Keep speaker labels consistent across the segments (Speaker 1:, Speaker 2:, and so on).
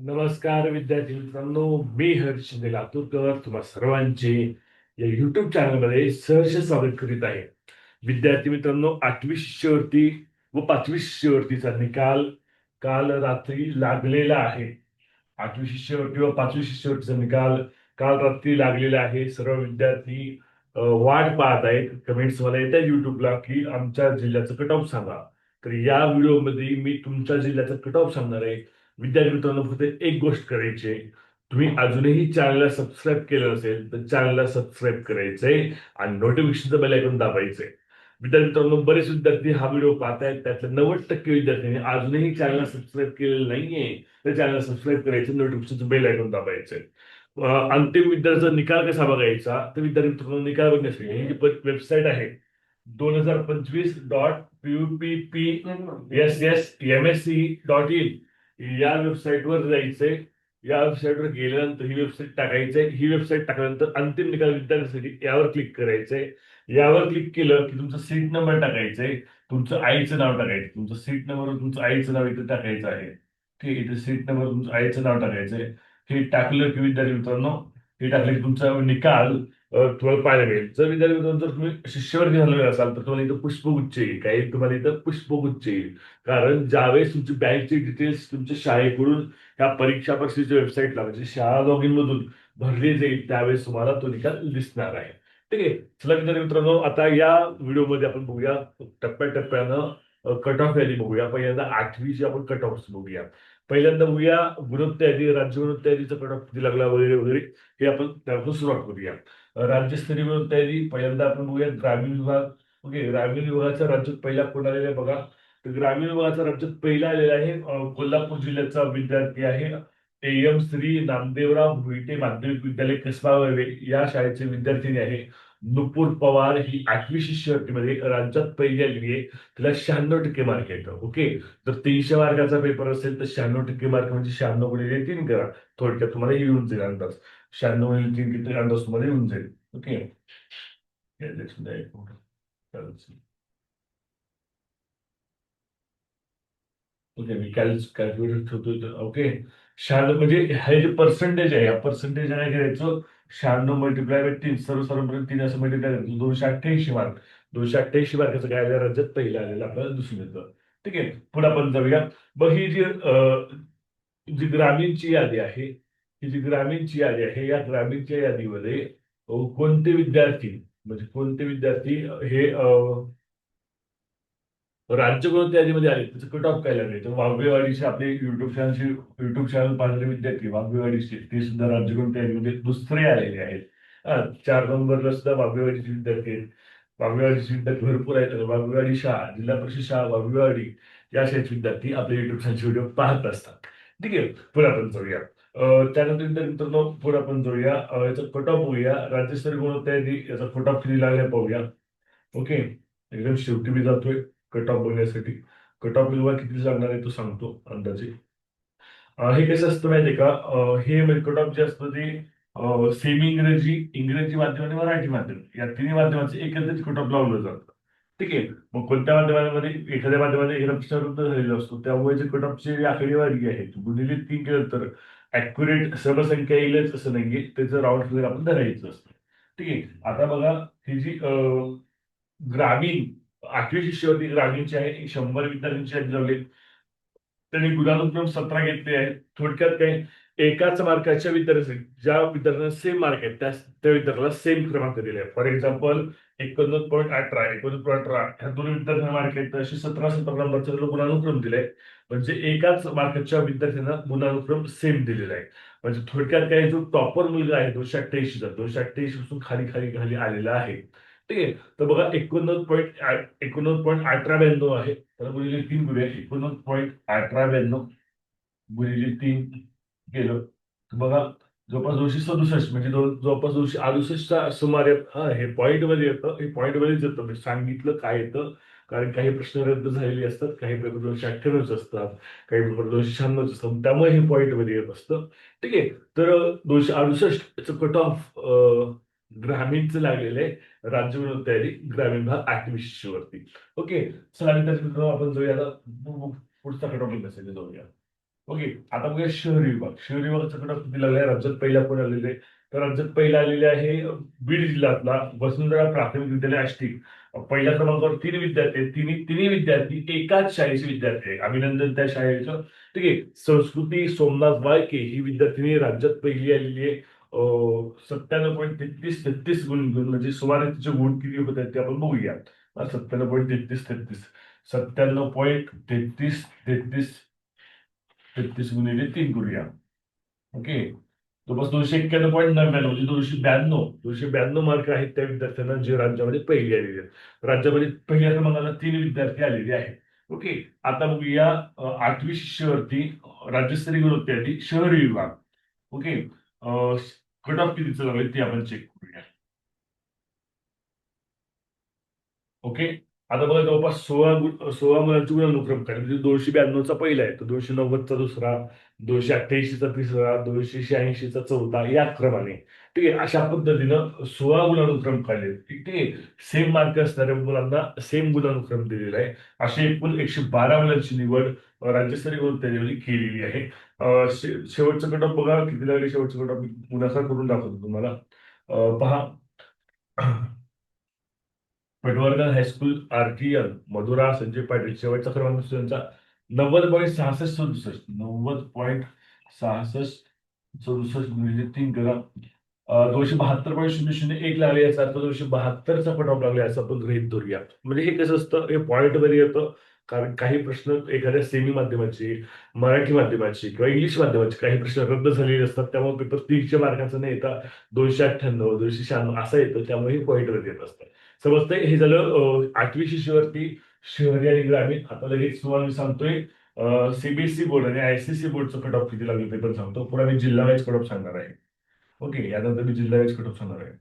Speaker 1: नमस्कार विद्यार्थी मित्रांनो मी हर्ष शिंदे लातूरकर. तुम्हा सर्वांचे या युट्यूब चॅनलमध्ये सहर्ष स्वागत करीत आहे. विद्यार्थी मित्रांनो आठवी शिष्यवृत्ती व पाचवी शिष्यवृत्तीचा निकाल काल रात्री लागलेला आहे. आठवी शिष्यवृत्ती व पाचवी शिष्यवृत्तीचा निकाल काल रात्री लागलेला आहे. सर्व विद्यार्थी वाट पाहत आहेत. कमेंट्स मला येतात युट्यूबला की आमच्या जिल्ह्याचं कट ऑफ सांगा. तर या व्हिडिओमध्ये मी तुमच्या जिल्ह्याचं कट ऑफ सांगणार आहे. विद्यार्थी मित्रांनो फक्त एक गोष्ट करायची आहे. तुम्ही अजूनही चॅनलला सबस्क्राईब केलं नसेल तर चॅनलला सबस्क्राईब करायचंय आणि नोटिफिकेशनचं बेल ऐकून दाबायचंय विद्यार्थी मित्रांनो बरेच विद्यार्थी हा व्हिडिओ पाहतायत त्यातल्या नव्वद टक्के विद्यार्थ्यांनी अजूनही चॅनलला सबस्क्राईब केलेलं नाहीये तर चॅनलला सबस्क्राईब करायचं नोटिफिकेशनचं बेल ऐकून दाबायचंय अंतिम विद्यार्थ्याचा निकाल कसा बघायचा? तर विद्यार्थी मित्रांनो निकाल बघण्यासाठी ही वेबसाईट आहे दोन हजार पंचवीस dot P P S S M S C dot in या वेबसाईटवर जायचंय. या वेबसाईटवर गेल्यानंतर ही वेबसाईट टाकायचंय. ही वेबसाईट टाकल्यानंतर अंतिम निकाल विद्यार्थ्यासाठी यावर क्लिक करायचंय. यावर क्लिक केलं की तुमचं सीट नंबर टाकायचंय. तुमचं आईचं नाव टाकायचं. तुमचं सीट नंबर तुमचं आईचं नाव इथे टाकायचं आहे. ठीक आहे इथे सीट नंबर तुमचं आईचं नाव टाकायचंय. हे टाकलं की विद्यार्थी मित्रांनो हे टाकलं की तुमचा निकाल तुम्हाला पाहायला मिळेल. जर विद्यार्थी मित्रांनो जर तुम्ही शिष्यवृत्ती झालेले असाल तर तुम्हाला इथं पुष्पगुच्छ येईल. काही तुम्हाला इथं पुष्पगुच्छ येईल. कारण ज्यावेळेस तुमची बँकची डिटेल्स तुमच्या शाळेकडून ह्या परीक्षा परीक्षेच्या वेबसाईटला म्हणजे शाळा लॉग इन मधून भरली जाईल त्यावेळेस तुम्हाला तो निकाल दिसणार आहे. ठीक आहे? चला विद्यार्थी मित्रांनो आता या व्हिडिओमध्ये आपण बघूया. टप्प्याटप्प्यानं कट ऑफ यादी बघूया. पहिल्यांदा आठवीची आपण कट ऑफ बघूया. पहिल्यांदा बघूया गुणोत्तर यादी राज्य गुणोत्तर यादीचा कट ऑफ किती लागला वगैरे वगैरे हे आपण त्यापासून सुरुवात करूया. राज्यस्तरीय तयारी. पहिल्यांदा आपण बघूया ग्रामीण विभाग. ओके ग्रामीण विभागाचा राज्यात पहिला कोण आलेला आहे बघा. तर ग्रामीण विभागाचा राज्यात पहिला आलेला आहे कोल्हापूर जिल्ह्याचा विद्यार्थी आहे. एम श्री नामदेवराव भुईटे माध्यमिक विद्यालय कसबा या शाळेचे विद्यार्थिनी आहे. नुपूर पवार ही आठवी शिष्यवृत्तीमध्ये राज्यात पहिली आलेली आहे. तिला शहाण्णव टक्के मार्क येतं. ओके जर तीनशे मार्काचा पेपर असेल तर शहाण्णव टक्के मार्क म्हणजे शहाण्णव गुणिले तीन करा. थोडक्यात तुम्हाला येऊन जाईल अंदाज. शहाण्णव गुणिले तीन किती अंदाज तुम्हाला येऊन जाईल. ओके? चालेल. ओके मी कॅल्क्युलेट कॅल्क्युलेटर ठेवतो ओके? शहाण्णव म्हणजे हे जे पर्सेंटेज आहे या पर्सेंटेज काय करायचं शहाण्णव मल्टिप्लाय बाय तीन सर्व तीन असं मल्टिप्लाय करायचं. दोनशे अठ्ठ्याऐंशी मार्क दोनशे अठ्ठ्याऐंशी मार्काचं काय आलं राज्यात पहिलं आलेलं आपल्याला दिसून येतं. ठीक आहे? पुढे आपण जाऊया. बघ ही जी अं, जी ग्रामीणची यादी आहे ही जी ग्रामीणची यादी आहे या ग्रामीणच्या यादीमध्ये कोणते विद्यार्थी म्हणजे कोणते विद्यार्थी हे राज्य कोणत्या यादीमध्ये आले त्याचं कट ऑफ काय लागले. तर वाघवेवाडीचे आपले युट्यूब चॅनलचे युट्यूब चॅनल पाहणारे विद्यार्थी वाघवेवाडीचे ते सुद्धा राज्य कोणत्या यादीमध्ये दुसरे आलेले आहेत. चार नंबरला सुद्धा वाघवेवाडीचे विद्यार्थी आहेत. वाघवेवाडीचे विद्यार्थी भरपूर आहेत. वाघवेवाडी शाळा जिल्हा परिषद शाळा वाघवेवाडी या शाळेचे विद्यार्थी आपले युट्यूब चॅनलचे व्हिडिओ पाहत असतात. ठीक आहे पुढे आपण जाऊया. त्यानंतर विद्यार्थी मित्रांनो पुढे आपण जाऊया याचा कट ऑफ बघूया राज्यस्तरीय गुणवत्ता यादी याचा कट ऑफ किती लागला पाहूया. ओके एकदम शेवटी मी जातोय. कट ऑफ बघण्यासाठी. कट ऑफ विలువ किती लागणार आहे तो सांगतो अंदाजे. हे कसं असतं माहितीये का? हे म्हणजे कट ऑफ जे असतं ते सेमी इंग्रजी इंग्रजी माध्यम आणि मराठी माध्यम. या तिन्ही माध्यमाचं एकत्रित कट ऑफ लावलं जातं. ठीक आहे? मग कोणत्या माध्यमामध्ये? एखाद्या माध्यमामध्ये एखादा प्रश्न झालेला असतो. त्यामुळे जे कट ऑफची आकडेवारी आहे गुणिले तीन केलं तर ऍक्युरेट सर्व संख्या येईलच असं नाही त्याचं राऊंड फिगर आपण धरायचं असतं. ठीक आहे. आता बघा ही जी ग्रामीण आठवी शिष्यवृत्ती ग्रामीणची आहे शंभर विद्यार्थ्यांची यादी त्यांनी गुणानुक्रम सतरा घेतले आहेत थोडक्यात काय एकाच मार्काच्या विद्यार्थ्या ज्या विद्यार्थ्यांना सेम मार्क आहेत त्या त्या विद्यार्थ्याला सेम क्रमांक दिले आहे. फॉर एक्झाम्पल एकोणनव्वद पॉईंट अठरा एकोणनव्वद पॉईंट अठरा ह्या दोन विद्यार्थ्यांना मार्क आहेत. तर असे सतरा सतरा नंबरचे गुणानुक्रम दिले म्हणजे एकाच मार्काच्या विद्यार्थ्यांना गुणानुक्रम सेम दिलेला आहे. म्हणजे थोडक्यात काय जो टॉपर मुलगा आहे दोनशे अठ्ठ्याऐंशीचा दोनशे अठ्ठ्याऐंशी पासून खाली खाली खाली आलेला आहे. ठीक आहे? तर बघा एकोणनव्वद पॉईंट एकोणनव्वद पॉईंट अठरा ब्याण्णव आहे. तर गुणिले तीन करूया एकोणनव्वद पॉईंट अठरा ब्याण्णव गुणिले तीन केलं. तर बघा जवळपास दोनशे सदुसष्ट म्हणजे दोन जवळपास दोनशे अडुसष्टच्या सुमारे हे पॉईंटमध्ये येतं. हे पॉईंट मध्येच येतं. म्हणजे सांगितलं काय येतं. कारण काही प्रश्न रद्द झालेले असतात काही पेपर दोनशे अठ्ठ्याण्णवच असतात काही पेपर दोनशे शहाण्णवच असतात. त्यामुळे हे पॉईंटमध्ये येत असतं. ठीक आहे. तर दोनशे अडुसष्ट याचं कट ऑफ ग्रामीणचं लागलेलं आहे. राज्य विनोद तयारी ग्रामीण भाग आठवी शिष्यवरती ओके आणि आपण जाऊया. आता पुढचा कट ऑफ असेल जाऊया. ओके आता बघूया शहरी विभाग. शहरी विभागाचा कडक किती लागलाय राज्यात पहिला कोण आलेले तर राज्यात पहिला आलेले आहे बीड जिल्ह्यातला वसुंधरा प्राथमिक विद्यालय आष्टी. पहिल्या क्रमांकावर तीन विद्यार्थी तिन्ही तिन्ही विद्यार्थी एकाच शाळेचे विद्यार्थी आहे अभिनंदन त्या शाळेचं. ठीक आहे. संस्कृती सोमनाथ वाळके ही विद्यार्थिनी राज्यात पहिली आलेली आहे. सत्त्याण्णव पॉईंट तेहतीस तेहतीस गुण गुण म्हणजे सुमारे तिचे गुण किती होत आहेत ते आपण बघूया. सत्त्याण्णव पॉईंट तेहतीस तेहतीस. सत्त्याण्णव पॉईंट तेहतीस तेहतीस तेहतीस गुणिले तीन करूया. ओके. जवळपास दोनशे एक्क्याण्णव पॉईंट नव्याण्णव म्हणजे दोनशे ब्याण्णव दोनशे ब्याण्णव मार्क आहेत त्या विद्यार्थ्यांना जे राज्यामध्ये पहिली आलेले आहेत. राज्यामध्ये पहिल्या क्रमांकाला तीन विद्यार्थी आलेले आहेत. ओके आता बघूया आठवी शिष्यवृत्ती राज्यस्तरीय गुणवत्तेसाठी शहरी विभाग. ओके कट ऑफ कितीचं आहे ते आपण चेक करूया. ओके आता बघा जवळपास सोळा गु- सोळा मुलांची गुणानुक्रम काय म्हणजे दोनशे ब्याण्णवचा पहिला आहे तर दोनशे नव्वदचा दुसरा दोनशे अठ्ठ्याऐंशीचा तिसरा दोनशे शहाऐंशीचा चौथा या क्रमाने. ठीक आहे अशा पद्धतीनं सोळा गुणानुक्रम काढले. ठीक आहे सेम मार्क असणाऱ्या मुलांना सेम गुणानुक्रम दिलेला आहे. अशी एकूण एकशे बारा मुलांची निवड राज्यस्तरीय त्यांनी केलेली आहे. शे- शेवटचं कटॉप बघा किती लागले शेवटचं कटॉप मुलाखत करून दाखवतो तुम्हाला. पहा. Patwardhan high school RTL Madhura Sanjay Patil शेवटचा क्रमांक त्यांचा नव्वद पॉईंट सहासष्ट सदुसष्ट नव्वद पॉईंट सहासष्ट सदुसष्ट गुणिले म्हणजे तीन करा दोनशे बहात्तर पॉईंट शून्य शून्य एक लागले याचा अर्थ दोनशे बहात्तरचा कट ऑफ लागले आपण गृहित धरूया. म्हणजे हे कसं असतं? हे पॉईंटमध्ये येतं. कारण काही प्रश्न एखाद्या सेमी माध्यमाचे मराठी माध्यमाची किंवा इंग्लिश माध्यमाचे काही प्रश्न रद्द झालेले असतात. त्यामुळे पेपर तीनशे मार्काचा नाही येता दोनशे अठ्ठ्याण्णव दोनशे शहाण्णव असं येतं. त्यामुळे हे पॉईंट येत असतं. समजतंय? हे झालं आठवी शिष्यवरती शहरी आणि ग्रामीण. आता लगेच तुम्हाला मी सांगतोय सीबीएसई बोर्ड आणि आयसीसी बोर्डचं कट ऑफ किती लागलं ते पण सांगतो. पुढे मी जिल्हा वाईज कट ऑफ सांगणार आहे. ओके यानंतर मी जिल्हा वाईज कट ऑफ सांगणार आहे.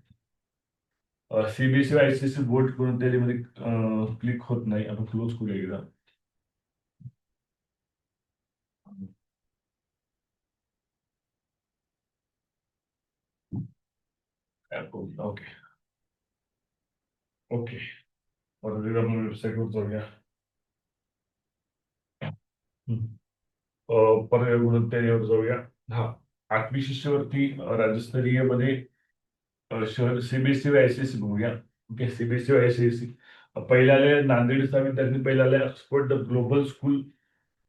Speaker 1: सीबीएसई आयसीसी बोर्ड करून त्याच्यामध्ये क्लिक म्हणजे, होत नाही. आपण क्लोज करूया एकदा. ओके. ओके परत एकदा आपण वेबसाईटवर जाऊया हम्म. अ, परत गुणवत्तेवर जाऊया हा आठवी शिष्यवृत्ती राज्यस्तरीयमध्ये शहर सीबीएसई व आयसीएसई बघूया ओके सीबीएसई व आयसीएसई पहिल्या नांदेडचा विद्यार्थी पहिला आल्या ऑक्सफर्ड ग्लोबल स्कूल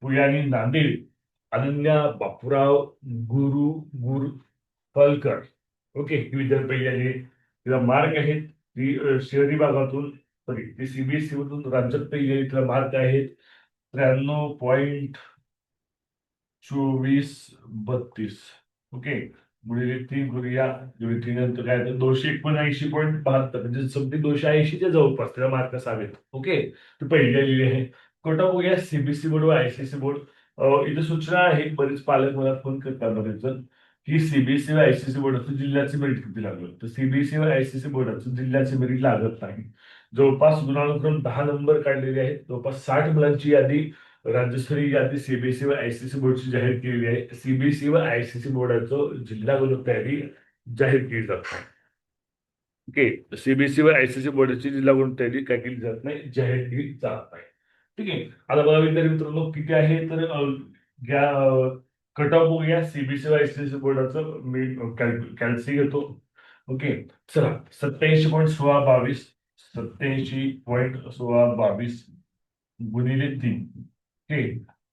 Speaker 1: पुयानी नांदेड अनन्या बापूराव गुरु गुर पलकर ओके ही विद्यार्थी पहिली आली तिला मार्क आहेत ती शहरी भागातून सॉरी ती सीबीएसई मधून राज्यात पहिले इथला मार्क आहेत त्र्याण्णव पॉईंट चोवीस बत्तीस. ओके? गुणिले तीन करूया गुणिले तीन नंतर काय तर दोनशे एकोणऐंशी पॉईंट बहात्तर म्हणजे समथिंग दोनशे ऐंशीच्या जवळपास त्याला मार्क असावेत. ओके? ते पहिले लिहिले आहे. कोटा बघूया सीबीएसई बोर्ड व आयसीसी बोर्ड. इथे सूचना आहे बरेच पालक मला फोन करतात बरेच जण. ही सीबीएसई व आयसीसी बोर्डाचं जिल्ह्याचे मेरिट किती लागलं? तर सीबीएसई व आयसीसी बोर्डाचं जिल्ह्याचे मेरिट लागत नाही. जवळपास गुणानुक्रम दहा नंबर काढलेले आहेत. जवळपास साठ मुलांची यादी राज्यस्तरीय यादी सीबीएसई व आयसीसी बोर्डची जाहीर केलेली आहे. सीबीएसई व आयसीसी बोर्डाचं जिल्हा गुणवत्ता यादी जाहीर केली जात नाही. ओके सीबीएसई व आयसीसी बोर्डाची जिल्हा गुणवत्ता यादी काय केली जात नाही? जाहीर केली जात नाही. ठीक आहे. आता बघा विद्यार्थी मित्रांनो किती आहे? तर कट ऑफ बघूया सीबीसी व आयसीसी बोर्डाचं मी कॅल्सी घेतो. ओके. चला. सत्याऐंशी पॉईंट सोळा बावीस सत्याऐंशी पॉईंट सोळा बावीस गुणिले तीन. ओके.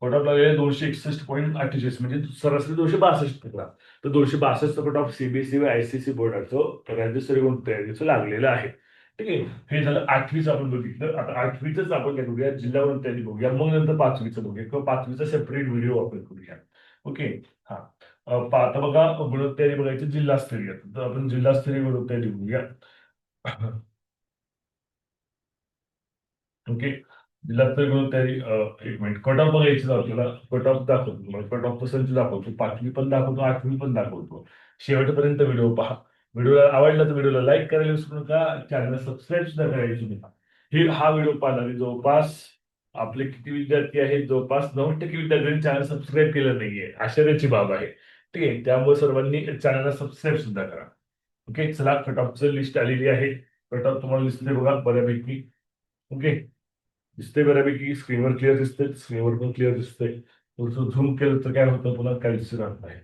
Speaker 1: कट ऑफ लागलेला दोनशे एकसष्ट पॉईंट अठ्ठेचाळीस. म्हणजे सरासरी दोनशे बासष्ट पकडा तर दोनशे बासष्ट कट ऑफ सीबीएसई व आयसीसी बोर्डाचं राज्यस्तरीय गुण तयारीचं लागलेलं आहे. ठीक आहे. हे झालं आठवीच आपण बघितलं. आता आठवीच आपण काय करूया? जिल्हा गुण तयारी बघूया. मग नंतर पाचवीचं बघूया. किंवा पाचवीचा सेपरेट व्हिडिओ आपण करूया. ओके. हा. पा- आता बघा गुणोत्तरी बघायचं जिल्हास्तरीय. तर आपण जिल्हास्तरीय गुणोत्तरी बघूया ओके. जिल्हास्तरीय गुणोत्तरी एक मिनिट. कट ऑफ बघायचं आपल्याला. कट ऑफ दाखवतो कट ऑफ पर्सेंट दाखवतो. पाचवी पण दाखवतो आठवी पण दाखवतो. शेवटपर्यंत व्हिडिओ पहा. व्हिडिओला आवडला तर व्हिडिओला लाईक करायला विसरू नका. चॅनल सबस्क्राईब सुद्धा करायला विसरू नका. हे हा व्हिडिओ पाहणारे जवळपास आपले किती विद्यार्थी आहेत? जवळपास नऊ टक्के विद्यार्थ्यांनी चॅनल सबस्क्राईब केलं नाहीये. आश्चर्याची बाब आहे. ठीक आहे? त्यामुळे सर्वांनी चॅनलला सबस्क्राईब सुद्धा करा. ओके? चला कट ऑफचं लिस्ट आलेली आहे. कट ऑफ तुम्हाला दिसते बघा बऱ्यापैकी. ओके? दिसते बऱ्यापैकी. स्क्रीनवर क्लिअर दिसते स्क्रीनवर पण क्लिअर दिसते झूम केलं तर काय होतं? पुन्हा काहीच राहत नाही.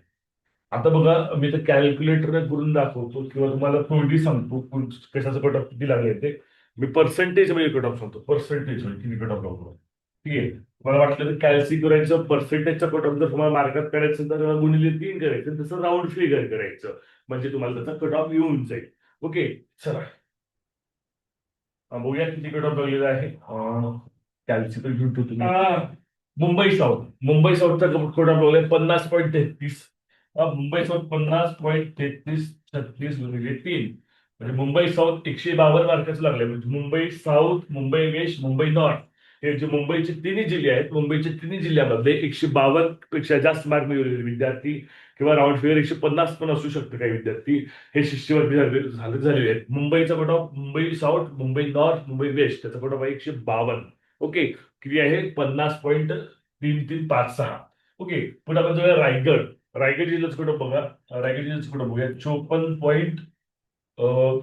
Speaker 1: आता बघा मी तर कॅल्क्युलेटर करून दाखवतो किंवा तुम्हाला तोंडी सांगतो. कोण- कशाचं कट ऑफ किती लागले ते. मी पर्सेंटेज म्हणजे कट ऑफ सांगतो. पर्सेंटेज किती कट ऑफ लागतो? ठीक आहे. मला वाटलं तर कॅल्सी करायचं पर्सेंटेजचा कट ऑफ जर तुम्हाला मार्कात करायचं तर गुणिले तीन करायचं तसं राऊंड फिगर करायचं. म्हणजे तुम्हाला त्याचा कट ऑफ येऊन जाईल. ओके चला. बघूया किती कट ऑफ लागलेला आहे. कॅल्सी तर घेऊन. अं, मुंबई साऊथ मुंबई साऊथचा कट ऑफ लागलाय पन्नास पॉईंट तेहतीस. मुंबई साऊथ पन्नास पॉईंट तेहतीस छत्तीस गुणिले तीन. म्हणजे मुंबई साऊथ एकशे बावन्न मार्काचं लागले म्हणजे Mumbai south Mumbai west Mumbai north हे जे मुंबईचे तिन्ही जिल्हे आहेत मुंबईच्या तिन्ही जिल्ह्यामध्ये एकशे बावन्नपेक्षा जास्त मार्क मिळवलेले विद्यार्थी किंवा राऊंड फिगर एकशे पन्नास पण असू शकते काही विद्यार्थी. हे शिष्यवर्ती झाले झाले- झालेले आहेत. मुंबईचा cut off Mumbai south Mumbai north Mumbai west त्याचा कट ऑफ आहे एकशे बावन्न. ओके किती आहे? पन्नास पॉईंट तीन तीन पाच सहा. ओके पुढे आपण जाऊया रायगड. रायगड जिल्ह्याचं कुठं बघा? रायगड जिल्ह्याचं कुठं बघूया? चोपन्न पॉईंट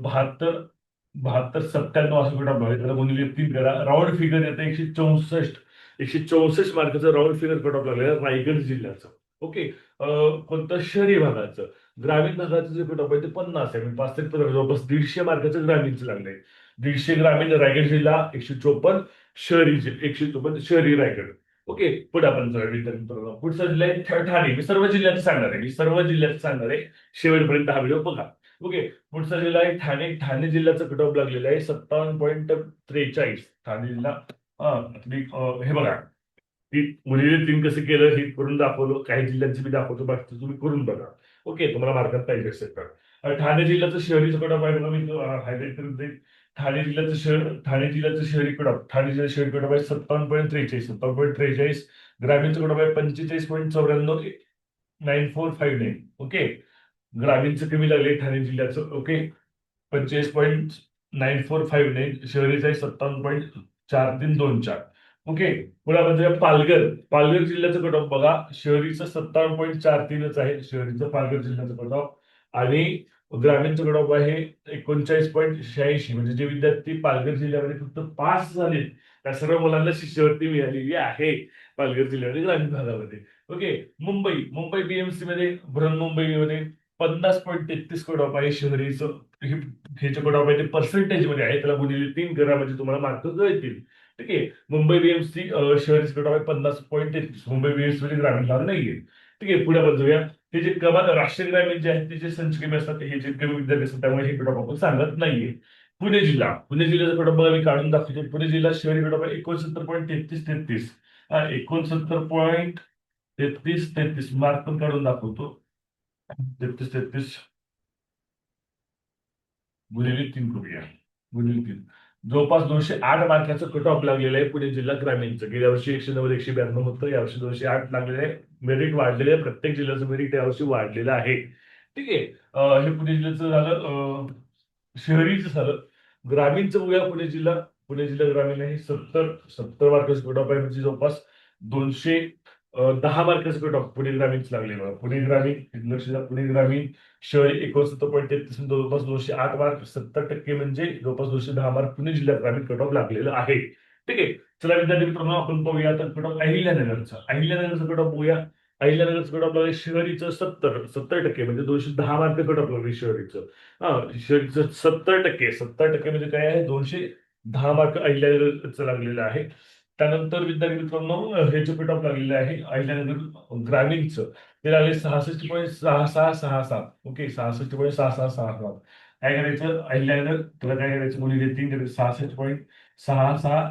Speaker 1: बहात्तर बहात्तर सत्त्याण्णव असं कट ऑफ त्याला गुणिले तीन करा राऊंड फिगर येतं एकशे चौसष्ट एकशे चौसष्ट मार्काचं राऊंड फिगर कट ऑफ लागलेलं रायगड जिल्ह्याचं. ओके कोणतं शहरी भागाचं? ग्रामीण भागाचं जे कट ऑफ आहे ते पन्नास आहे. पाच ते पंधरा जवळपास दीडशे मार्काचं ग्रामीणचं लागलंय. दीडशे ग्रामीण रायगड जिल्हा एकशे चोपन्न शहरी एकशे चोपन्न शहरी रायगड. ओके पुढे आपण जाऊया पुढचा जिल्हा आहे ठाणे. मी सर्व जिल्ह्यात सांगणार आहे. मी सर्व जिल्ह्यात सांगणार आहे. शेवटपर्यंत हा व्हिडिओ बघा. ओके पुढचा जिल्हा आहे ठाणे ठाणे जिल्ह्याचं कट ऑफ लागलेलं आहे सत्तावन्न पॉईंट त्रेचाळीस. ठाणे जिल्हा हा, हे बघा. ती मुलीने तीन कसं केलं हे करून दाखवलं काही जिल्ह्यांचे मी दाखवतो बाकी तुम्ही करून बघा. ओके तुम्हाला मार्गात पाहिजे असेल तर. ठाणे जिल्ह्याचं शहरीचं कट ऑफ आहे बघा मी हायलाईट करून देईन. ठाणे जिल्ह्याचं शहर ठाणे जिल्ह्याचं शहरी कट ऑफ ठाणे जिल्ह्याचं शहरी कट ऑफ आहे सत्तावन्न पॉईंट त्रेचाळीस सत्तावन्न पॉईंट त्रेचाळीस. ग्रामीणचं कट ऑफ आहे पंचेचाळीस पॉईंट चौऱ्याण्णव nine four five nine okay ग्रामीणचं कमी लागले ठाणे जिल्ह्याचं. ओके पंचेचाळीस point nine four five nine शहरीचं आहे सत्तावन्न पॉईंट चार तीन दोन चार. ओके पुढे म्हणजे पालघर. पालघर जिल्ह्याचं कट ऑफ बघा. शहरीचं सत्तावन्न पॉईंट चार तीनच आहे. शहरीचं पालघर जिल्ह्याचं कट ऑफ आणि ग्रामीणचं कट ऑफ आहे एकोणचाळीस पॉईंट शहाऐंशी. म्हणजे जे विद्यार्थी पालघर जिल्ह्यामध्ये फक्त पास झाले त्या सर्व मुलांना शिष्यवृत्ती मिळालेली आहे पालघर जिल्ह्यामध्ये ग्रामीण भागामध्ये. ओके मुंबई. मुंबई बीएमसी मध्ये बृहन्मुंबईमध्ये पन्नास पॉईंट तेहतीस कोटी ऑफ आहे शहरीचं हे जे कोटी ऑफ आहे ते पर्सेंटेजमध्ये आहे. त्याला गुणिले तीन करा म्हणजे तुम्हाला मार्क येतील ठीक आहे? मुंबई बीएमसी शहरी कोटी ऑफ आहे पन्नास पॉईंट तेहतीस. मुंबई बीएमसी मध्ये ग्रामीण भाग नाहीये. ठीक आहे? पुढे आपण जाऊया. हे जे कमाल राष्ट्रीय ग्रामीण जे आहेत ते जे संचकमी असतात हे जे कमी विद्यार्थी असतात त्यामुळे हे कोटी आपण सांगत नाहीये. पुणे जिल्हा. पुणे जिल्ह्याचा कट बघा मी काढून दाखवतो पुणे जिल्हा शहरी कोटी रुपये आहे एकोणसत्तर पॉईंट तेहतीस तेहतीस. एकोणसत्तर पॉईंट तेहतीस तेहतीस मार्क पण काढून दाखवतो. तेहतीस तेहतीस गुणिले तीन करूया गुणिले तीन जवळपास दोनशे आठ मार्काचं कट ऑफ लागलेलं आहे पुणे जिल्हा ग्रामीणचं. गेल्या वर्षी एकशे नव्वद एकशे ब्याण्णव होतं यावर्षी दोनशे आठ लागलेलं आहे. मेरिट वाढलेलं आहे. प्रत्येक जिल्ह्याचं मेरिट यावर्षी वाढलेलं आहे. ठीक आहे. हे पुणे जिल्ह्याचं झालं शहरीचं झालं. ग्रामीणचं बघूया पुणे जिल्हा. पुणे जिल्हा ग्रामीण आहे सत्तर सत्तर मार्काचं कट ऑफ आहे म्हणजे जवळपास दोनशे दहा मार्काचं कट ऑफ पुणे ग्रामीणच लागले पुणे ग्रामीण लक्ष पुणे ग्रामीण शहरी एकोणसत्तर पॉईंट तेहतीस जवळपास दोनशे आठ मार्क सत्तर टक्के म्हणजे जवळपास दोनशे दहा मार्क पुणे जिल्ह्यात ग्रामीण कट ऑफ लागलेलं आहे. ठीक आहे? चला विद्यार्थी मित्रांनो आपण पाहूया. तर कट ऑफ अहिल्यानगरचा. अहिल्यानगरचं कट ऑफ बघूया. अहिल्यानगरचं कट ऑफ लागले शहरीचं सत्तर सत्तर टक्के म्हणजे दोनशे दहा मार्क कट ऑफ लागले शहरीचं. हा शहरीचं सत्तर टक्के सत्तर टक्के म्हणजे काय आहे? दोनशे दहा मार्क अहिल्यानगरचं लागलेलं आहे. त्यानंतर विद्यार्थी मित्रांनो हे पेट ऑफ लागलेलं आहे अहिल्यानगर ग्रामीणचं ते लागले सहासष्ट पॉईंट सहा सहा सहा सात. ओके सहासष्ट पॉईंट सहा सहा सहा सात. काय करायचं अहिल्यानगर तुला काय करायचं मुली तीन करायचं सहासष्ट पॉईंट सहा सहा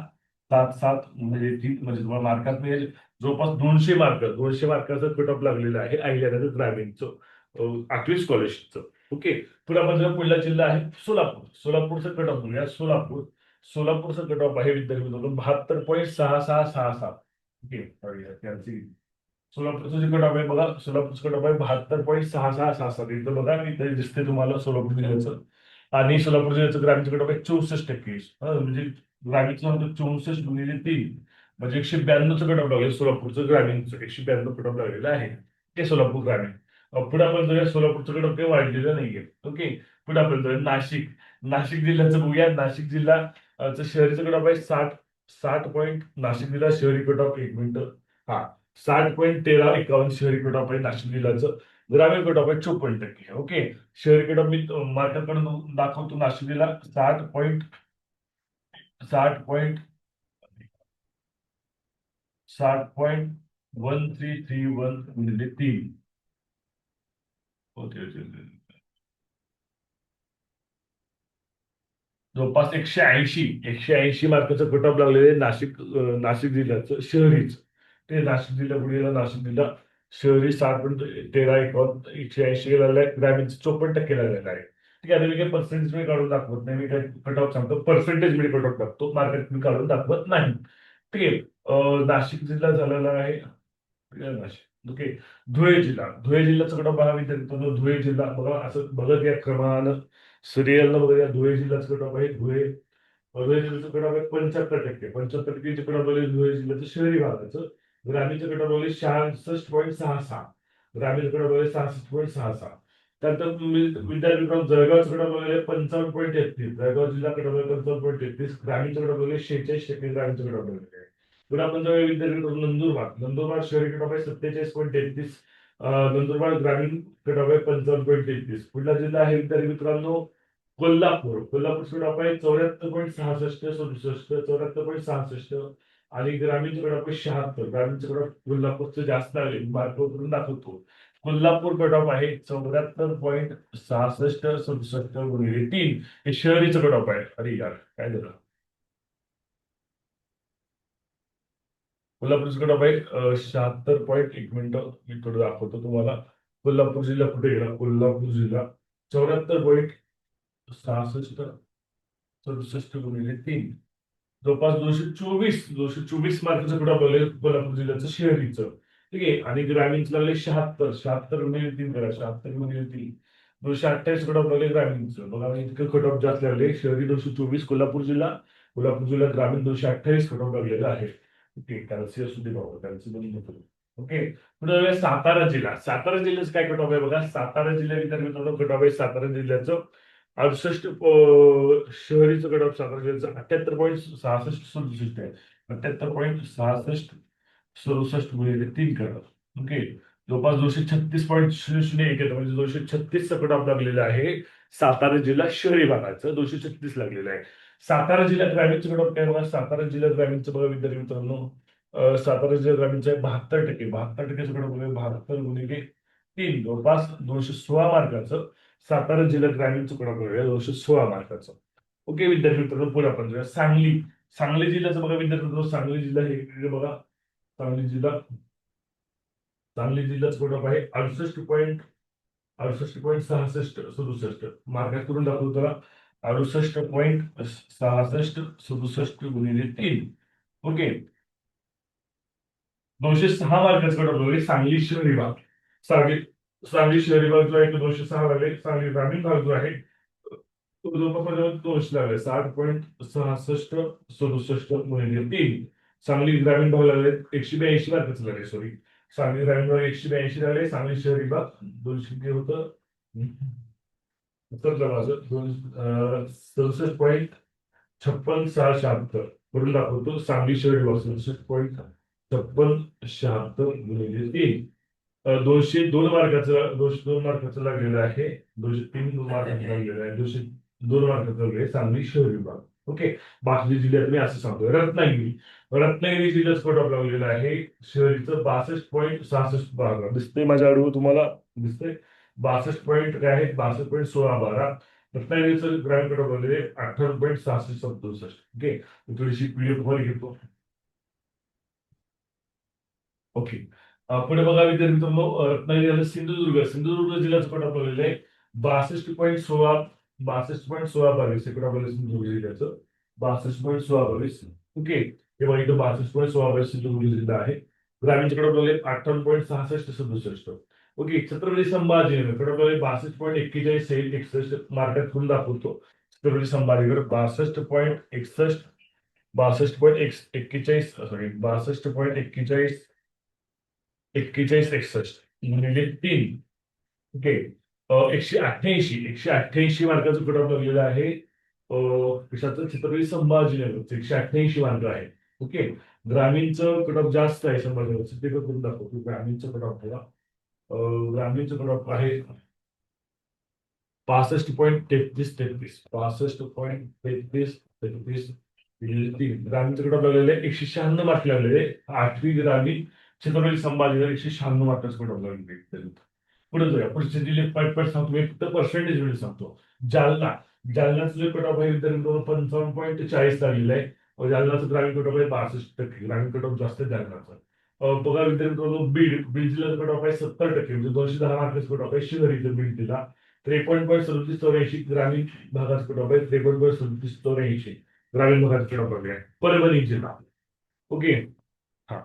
Speaker 1: सात सात म्हणजे तीन म्हणजे तुम्हाला मार्कात मिळेल. जवळपास दोनशे मार्क दोनशे मार्काचं कट ऑफ लागलेलं आहे अहिल्यानगर ग्रामीणचं आठवीस आठवी स्कॉलरशिपचं ओके पुढे आपण जर पुढला जिल्हा आहे सोलापूर. सोलापूरचं कट ऑफ बघूया. सोलापूर सोलापूरचं कट ऑफ आहे विद्यार्थी बहात्तर पॉईंट सहा सहा सहा सात. ओके त्यांची सोलापूरचं जे कट ऑफ आहे बघा सोलापूरचं कट ऑफ आहे बहात्तर पॉईंट सहा सहा सहा सात. इथं बघा इथे दिसते तुम्हाला सोलापूर जिल्ह्याचं. आणि सोलापूर जिल्ह्याचं ग्रामीण कट ऑफ आहे चौसष्ट टक्के. म्हणजे ग्रामीणचं म्हणतो चौसष्ट म्हणजे तीन. म्हणजे एकशे ब्याण्णवचं कट ऑफ लागले सोलापूरचं ग्रामीणचं एकशे ब्याण्णव कट ऑफ लागलेलं आहे. ते सोलापूर ग्रामीण. पुढे आपण जाऊया सोलापूरचं कट ऑफ काही वाढलेलं नाहीये. ओके पुढे आपण जाऊया नाशिक. नाशिक जिल्ह्याचं बघूया. नाशिक जिल्हा शहरीचं कट ऑफ आहे साठ साठ पॉईंट नाशिक जिल्हा शहरी कट ऑफ एक मिनिट. हा साठ पॉईंट तेरा एकावन्न शहरी कट ऑफ आहे नाशिक जिल्ह्याचं ग्रामीण कट ऑफ आहे चोपन्न टक्के. ओके? शहरी कट ऑफ मी मार्केटकडून दाखवतो नाशिक जिल्हा साठ पॉईंट साठ पॉईंट साठ point one three three one म्हणजे तीन. ओके ओके ओके जवळपास एकशे ऐंशी एकशे ऐंशी मार्काचं कट लागलेलं आहे नाशिक नाशिक जिल्ह्याचं शहरीच. ते नाशिक जिल्हा पुढे नाशिक जिल्हा शहरी साठ पॉईंट तेरा एकावन्न एकशे ऐंशी लागलेलं आहे. चोपन्न टक्के लागलेलं आहे. ठीक आहे मी काही पर्सेंटेज मी काढून दाखवत नाही. मी काही कट ऑफ सांगतो. पर्सेंटेज मी कट ऑफ टाकतो. मार्केट मी काढून दाखवत नाही. ठीक आहे नाशिक जिल्हा झालेला आहे. नाशिक. ओके धुळे जिल्हा. धुळे जिल्ह्याचं कट बघा विद्यार्थी धुळे जिल्हा बघा असं बघत या क्रमानं. सिरियलला बघा धुळे जिल्ह्याचं कट ऑफ आहे धुळे धुळे जिल्ह्याचं कट ऑफ आहे पंच्याहत्तर टक्के पंच्याहत्तर टक्केचे कट ऑफ आले धुळे जिल्ह्याचं शहरी भागाचं ग्रामीणचं कट ऑफ आले शहासष्ट पॉईंट सहा सहा ग्रामीण कट ऑफ आले सहासष्ट पॉईंट सहा सहा. त्यानंतर तुम्ही विद्यार्थी कट जळगावचं कट ऑफ पंचावन्न पॉईंट तेहतीस जळगाव जिल्हा कट ऑफ आले पंचावन्न पॉईंट तेहतीस ग्रामीणचं कट ऑफ आले शेहेचाळीस टक्के ग्रामीणचं कट ऑफ आलेले आहे विद्यार्थी कट नंदुरबार नंदुरबार शहरी कट ऑफ आहे सत्तेचाळीस पॉईंट तेहतीस नंदुरबार ग्रामीण कट आहे पंचावन्न पॉईंट तेहतीस. पुढला जिल्हा आहे विद्यार्थी मित्रांनो कोल्हापूर. कोल्हापूर कट आहे चौऱ्याहत्तर पॉईंट सहासष्ट सदुसष्ट चौऱ्याहत्तर पॉईंट सहासष्ट आणि ग्रामीण कट आहे शहात्तर. ग्रामीणचं कट कोल्हापूरचं जास्त आहे. मार्क करून दाखवतो. कोल्हापूर कट आहे चौऱ्याहत्तर पॉईंट सहासष्ट सदुसष्ट गुणिले तीन. हे शहरीचं कट आहे. अरे यार काय झालं? कोल्हापूर बाई शहात्तर पॉईंट एक मिनिटं मी थोडं दाखवतो तुम्हाला. कोल्हापूर जिल्हा कुठे गेला? कोल्हापूर जिल्हा चौऱ्याहत्तर पॉईंट सहासष्ट सदुसष्ट गुणिले तीन. जवळपास दोनशे चोवीस दोनशे चोवीस मार्काचं कुठं बोलले कोल्हापूर जिल्ह्याचं शहरीचं. ठीक आहे? आणि ग्रामीणचं लागले शहात्तर शहात्तर गुणिले तीन करा शहात्तर गुणिले तीन. दोनशे अठ्ठावीस कट ऑफ लागले ग्रामीणचं. बघा इतकं कट ऑफ जास्त लागले शहरी दोनशे चोवीस कोल्हापूर जिल्हा. कोल्हापूर जिल्हा ग्रामीण दोनशे अठ्ठावीस कट ऑफ लागलेला आहे. ओके कॅल्सी असू दे बाबा ओके पुढे जाऊया सातारा जिल्हा. सातारा जिल्ह्याचं काय कट ऑफ आहे बघा? सातारा जिल्ह्या विद्यार्थी कट ऑफ आहे सातारा जिल्ह्याचं. अडुसष्ट शहरीचं कट ऑफ सातारा जिल्ह्याचं. अठ्याहत्तर पॉईंट सहासष्ट सदुसष्ट आहे. अठ्याहत्तर पॉईंट सहासष्ट सदुसष्ट म्हणजे गुणिले तीन कट ऑफ ओके जवळपास दोनशे छत्तीस पॉईंट शून्य शून्य एक येतं. म्हणजे दोनशे छत्तीसचं कट ऑफ लागलेलं आहे सातारा जिल्हा शहरी भागाचं. दोनशे छत्तीस लागलेलं आहे. सातारा जिल्ह्यात ग्रामीणचं कट काय बघा. सातारा जिल्ह्यात ग्रामीणचं बघा विद्यार्थी मित्रांनो सातारा जिल्ह्यात ग्रामीणचं आहे बहात्तर टक्के. बहात्तर टक्केचं कट बघा बहात्तर गुणिले तीन जवळपास दोनशे सोळा मार्काचं सातारा जिल्ह्यात ग्रामीणचं कट ऑफ दोनशे सोळा मार्काचं. ओके विद्यार्थी मित्रांनो पुढे आपण जाऊया. सांगली. सांगली जिल्ह्याचं बघा विद्यार्थी मित्रांनो सांगली जिल्हा हे बघा. सांगली जिल्हा. सांगली जिल्ह्याचं कट आहे अडुसष्ट पॉईंट अडुसष्ट पॉईंट सहासष्ट सदुसष्ट. मार्कात करून दाखवतो त्याला? अडुसष्ट पॉईंट सहासष्ट सदुसष्ट गुणिले तीन. ओके. दोनशे सहा मार्काचं सांगली शहरी भाग. सांगली सांगली शहरी भाग जो आहे तो दोनशे सहा लागले. सांगली ग्रामीण भाग जो आहे तो जवळपास दोनशे लागले साठ पॉईंट सहासष्ट सदुसष्ट गुणिले तीन. सांगली ग्रामीण भाग लागले एकशे ब्याऐंशी मार्काचं लागले सॉरी सांगली ग्रामीण भाग एकशे ब्याऐंशी लागले सांगली शहरी भाग दोनशे किती होतं? उत्तर माझं. दोन सदुसष्ट पॉईंट छप्पन सहा शहात्तर. करून दाखवतो. सांगली शहरी सदुसष्ट पॉईंट छप्पन शहात्तर गुणिले तीन. दोनशे दोन मार्काचं दोनशे दोन मार्काचं लागलेलं आहे. दोनशे तीन मार्काचं लागलेलं आहे. दोनशे दोन मार्काचं लागले सांगली शहरी भाग ओके? बाकी जिल्ह्यात मी असं सांगतोय. रत्नागिरी. रत्नागिरी जिल्ह्यात कट ऑफ लागलेलं आहे. शहरीचं बासष्ट पॉईंट सहासष्ट भाग दिसतंय माझ्या आडवं तुम्हाला? दिसतंय? बासष्ट पॉईंट काय आहेत बासष्ट पॉईंट सोळा बारा. रत्नागिरीचं ग्रामीण कट अठरा पॉईंट सहासष्ट सदुसष्ट. ओके थोडीशी पीडीएफ वर घेतो. ओके पुढे बघा विद्यार्थी मित्रांनो रत्नागिरी झालं सिंधुदुर्ग. सिंधुदुर्ग जिल्ह्याचं कट ऑफ आहे? बासष्ट पॉईंट सोळा बासष्ट पॉईंट सोळा बावीस हे कट सिंधुदुर्ग जिल्ह्याचं? बासष्ट पॉईंट सोळा बावीस. ओके हे बघा इथं बासष्ट पॉईंट सोळा बावीस सिंधुदुर्ग जिल्हा आहे. ग्रामीणच्याकडे कट अठ्ठावन्न पॉईंट सहासष्ट सदुसष्ट. ओके छत्रपती संभाजीनगर कट बासष्ट पॉईंट एक्केचाळीस एकसष्ट मार्केट करून दाखवतो. छत्रपती संभाजीनगर बासष्ट पॉईंट एकसष्ट बासष्ट पॉईंट एक एक्केचाळीस सॉरी बासष्ट पॉईंट एक्केचाळीस एक्केचाळीस एकसष्ट म्हणजे तीन. ओके एकशे अठ्ठ्याऐंशी एकशे अठ्ठ्याऐंशी मार्काचं कट ऑफ लागलेलं आहे? छत्रपती कशाचं छत्रपती संभाजीनगर एकशे अठ्ठ्याऐंशी मार्क आहे. ओके ग्रामीणचं कट ऑफ जास्त आहे शंभर ते करून दाखवतो. ग्रामीणचं कट ऑफ बघा ग्रामीणचं कट ऑफ आहे. पासष्ट पॉईंट तेहतीस तेहतीस. पासष्ट पॉईंट तेहतीस तेहतीस. ग्रामीण ग्रामीणचं कट ऑफ एकशे शहाण्णव मार्क लागलेले आठवी ग्रामीण छत्रपती संभाजीनगर एकशे शहाण्णव मार्काचं कट लागले पुढे जाऊया. पुढचे जिल्हे पॉईंट पॉईंट सांगतो. मी फक्त पर्सेंटेजमध्ये सांगतो. जालना. जालनाचं जे कट ऑफ आहे विद्यार्थी पंचावन्न पॉईंट चाळीस लागलेलं आहे. जालनाचं ग्रामीण कट ऑफ आहे बासष्ट टक्के. ग्रामीण कट ऑफ जास्त आहे पगार अं, बघा बीड बीडला कट ऑफ आहे सत्तर टक्के म्हणजे दोनशे दहा मार्काचं कट ऑफ आहे शहरीचं बीड दिला त्रेपन्न पॉईंट सदतीस चौऱ्याऐंशी ग्रामीण भागाचा कट ऑफ आहे त्रेपन्न पॉईंट सदतीस चौऱ्याऐंशी ग्रामीण भागाचा कट ऑफ आहे. परभणी जिल्हा. ओके? हा.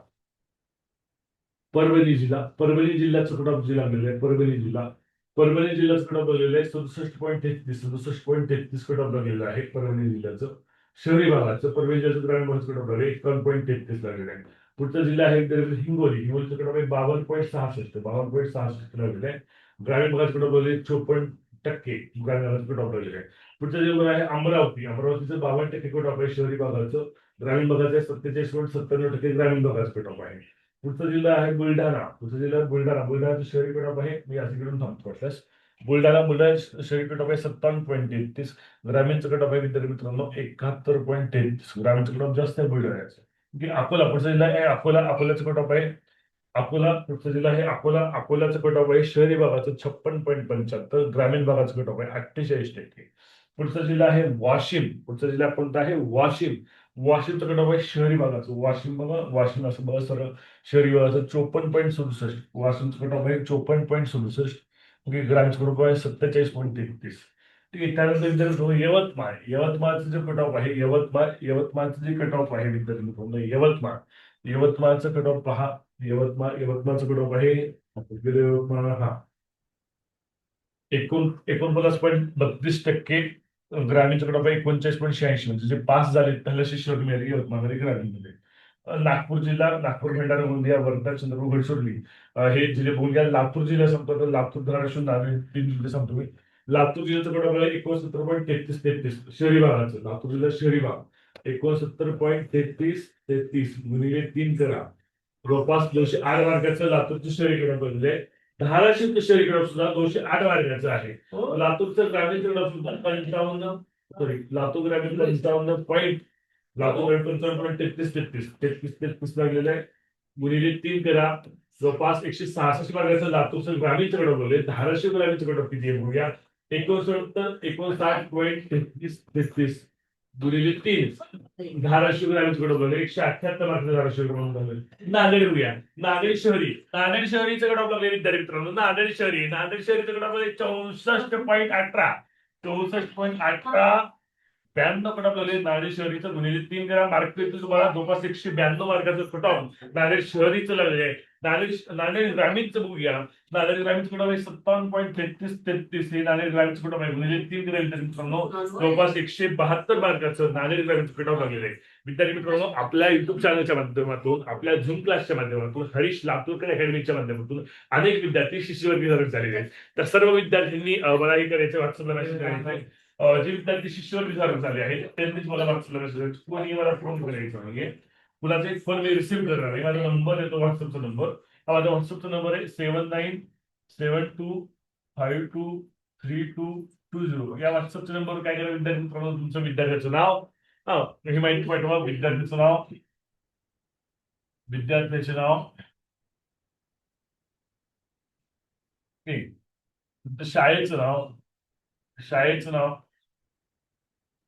Speaker 1: परभणी जिल्हा. परभणी जिल्ह्याचं कट ऑफ जिल्हा लागलेलं आहे? परभणी जिल्हा. परभणी जिल्ह्याचं कट ऑफ लागलेलं आहे? सदुसष्ट पॉईंट तेहतीस सदुसष्ट पॉईंट तेहतीस कट ऑफ लागलेलं आहे? परभणी जिल्ह्याचं. शहरी भागाचं. परभणी जिल्ह्याचं ग्रामीण भागाचं कट ऑफ लागले एकावन्न पॉईंट तेहतीस लागलेलं आहे. पुढचा जिल्हा आहे हिंगोली. हिंगोलीचं कडे आहे बावन्न पॉईंट सहासष्ट. बावन्न पॉईंट सहासष्ट लागलेलं आहे. ग्रामीण भागाचं कट चोपन्न टक्के ग्रामीण आहे. पुढचा जिल्हा आहे अमरावती. अमरावतीचं बावन्न टक्के कट ऑफ आहे शहरी भागाचं. ग्रामीण भागाचं सत्तेचाळीस पॉईंट सत्त्याण्णव टक्के ग्रामीण भागाचं कट ऑफ आहे. पुढचा जिल्हा आहे बुलढाणा. पुढचा जिल्हा बुलढाणा. बुलढाणाचं शहरी कट ऑफ आहे. मी याच्याकडून थांबतो वाटल्यास. बुलढाणा बुलढाणा शहरी कट ऑफ आहे सत्तावन्न पॉईंट तेहतीस. ग्रामीणचं कट ऑफ आहे विद्यार्थी मित्रांनो एकाहत्तर पॉईंट तेहतीस. ग्रामीणचं कट ऑफ जास्त आहे बुलढाण्याचं. अकोला पुढचा जिल्हा आहे अकोला अकोल्याचं कट ऑफ आहे. अकोला पुढचा जिल्हा आहे अकोला अकोल्याचं कट ऑफ आहे शहरी भागाचं छप्पन पॉईंट पंच्याहत्तर ग्रामीण भागाचं कट ऑफ आहे अठ्ठेचाळीस टक्के. पुढचा जिल्हा आहे वाशिम. पुढचा जिल्हा कोणता आहे? वाशिम. वाशिमचं कट ऑफ आहे शहरी भागाचं. वाशिम बघा वाशिम असं बघा सर शहरी भागाचं चोपन्न पॉईंट सदुसष्ट. वाशिमचं कट ऑफ आहे चोपन्न पॉईंट सदुसष्ट. ओके ग्रामीणचं कट ऑफ आहे सत्तेचाळीस पॉईंट तेहतीस. त्यानंतर विद्यार्थी यवतमाळ. यवतमाळचं जे कट ऑफ आहे यवतमाळ यवतमाळचं जे कट ऑफ आहे विद्यार्थी मित्रांनो, यवतमाळ. यवतमाळचं कट ऑफ पहा. यवतमाळ यवतमाळचं कट ऑफ आहे. यवतमाळ हा. एकूण एकोणपन्नास पॉईंट बत्तीस टक्के ग्रामीणचं कट ऑफ आहे एकोणचाळीस पॉईंट शहाऐंशी. म्हणजे जे पास झाले त्याला शिष्यवृत्ती मिळाली यवतमाळमध्ये ग्रामीणमध्ये. नागपूर जिल्हा नागपूर भंडारा गोंदिया वर्धा चंद्रपूर गडचिरोली हे जिल्हे बघून घ्या. लातूर जिल्हा संपतो. तर लातूर धाराशिव नांदेड तीन जिल्हे संपतो. मी लातूर जिल्ह्याचं आहे एकोणसत्तर पॉईंट तेहतीस तेहतीस. शहरी भागाचं लातूर जिल्हा शहरी भाग. एकोणसत्तर पॉईंट तेहतीस तेहतीस. गुणिले तीन करा. जवळपास दोनशे आठ मार्गाचं लातूरचं शहरीकरण बनले धाराशिवचं शहरीकरण सुद्धा दोनशे आठ मार्गाचं आहे. लातूरचं ग्रामीणकरण सुद्धा पंचावन्न. सॉरी लातूर ग्रामीण पंचावन्न पॉईंट. लातूर ग्रामीण पंचावन्न पॉईंट तेहतीस तेहतीस. तेहतीस तेहतीस लागलेलं आहे. गुणिले तीन करा. जवळपास एकशे सहासष्ट मार्गाचं लातूरचं ग्रामीणचं कडप बोलले धाराशिव ग्रामीणचं कडप किती बघूया. एकोणसत्तर एकोणसाठ पॉईंट तेहतीस तेहतीस. गुणिले तीन. धाराशिव ग्रामीणचं बघा एकशे अठ्याहत्तर मार्क धाराशिव म्हणून बघा नांदेड बघूया. नांदेड शहरी. नांदेड शहरीचं कडप लागले विद्यार्थी मित्रांनो नांदेड शहरी. नांदेड शहरीचं कडप आपल्याला चौसष्ट पॉईंट अठरा. चौसष्ट पॉईंट अठरा. ब्याण्णव लागले नांदेड शहरीचं गुणिले तीन करा मार्क तुम्हाला जवळपास एकशे ब्याण्णव मार्काचं ऑफ नांदेड शहरीचं लागले आहे. नांदेड ग्रामीणचं बघूया नांदेड ग्रामीणचं कट ऑफ आहे सत्तावन्न पॉईंट तेहतीस तेहतीस. हे नांदेड ग्रामीणचं कट ऑफ आहे. गुणिले तीन विद्यार्थी मित्रांनो जवळपास एकशे बहात्तर मार्काचं नांदेड ग्रामीणचं कट ऑफ लागलेलं आहे. विद्यार्थी मित्रांनो आपल्या युट्यूब चॅनलच्या माध्यमातून आपल्या झूम क्लासच्या माध्यमातून हरीश लातूरकर अकॅडमीच्या माध्यमातून अनेक विद्यार्थी शिष्यवर्गी धारक झालेले आहेत. तर सर्व विद्यार्थ्यांनी मला हे करायचं व्हॉट्सअपला मेसेज करायचा जे विद्यार्थी शिष्यवृत्ती धारक झाले आहेत त्यांनीच मला व्हॉट्सअपला मेसेज कोणी मला फोन करायचा नाहीये. कुणाचा एक फोन मी रिसिव्ह करणार आहे माझा नंबर येतो व्हॉट्सअपचा नंबर हा माझा व्हॉट्सअपचा नंबर आहे seven nine seven two five two three two two zero या व्हॉट्सअपच्या नंबरवर काय करा विद्यार्थी मित्रांनो तुमचं विद्यार्थ्याचं नाव. हा ही माहिती पाठवा विद्यार्थ्याचं नाव. विद्यार्थ्याचे नाव. ठीक. शाळेचं नाव. शाळेचं नाव.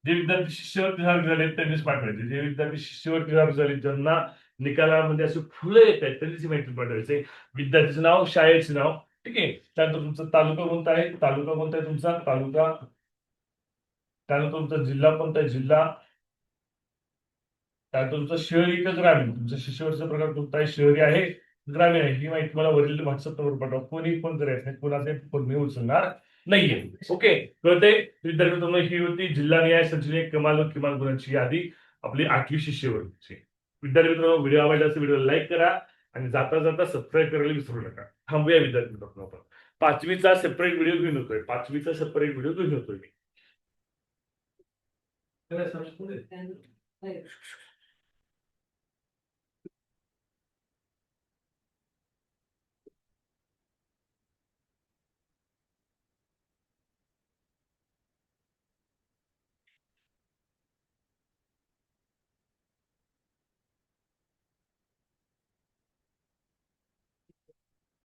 Speaker 1: जे विद्यार्थी शिष्यवृत्ती धारक झाले त्यांनीच पाठवायचे. जे विद्यार्थी शिष्यवृत्ती धारक झाले ज्यांना निकालामध्ये असे फुलं येत आहेत त्यांनीच माहिती पाठवायचे. विद्यार्थ्याचं नाव शाळेचं नाव. ठीक आहे? त्यानंतर तुमचा तालुका कोणता आहे? तालुका कोणता आहे तुमचा? तालुका त्यानंतर तुमचा जिल्हा कोणता आहे? जिल्हा. त्यानंतर तुमचं शहरी का ग्रामीण. तुमचा शिष्यवरचा प्रकार कोणता आहे? शहरी आहे ग्रामीण आहे. ही माहिती मला वरील व्हॉट्सअप नंबर पाठवा. कोणी फोन करायचं नाही कोणाचे फोन मी उचलणार. नाहीये. ओके कळते विद्यार्थी तुम्हाला ही होती जिल्हा न्याय संचलित कमाल किमान गुणांची यादी आपली आठवी शिष्यवृत्तीची विद्यार्थी मित्रांनो व्हिडिओ आवडला असेल व्हिडिओ लाईक करा आणि जाता जाता सबस्क्राईब करायला विसरू नका. थांबूया विद्यार्थी मित्रांनो आपण. पाचवीचा सेपरेट व्हिडिओ घेऊन होतोय पाचवीचा सेपरेट व्हिडिओ घेऊन होतोय मी
Speaker 2: Gracias.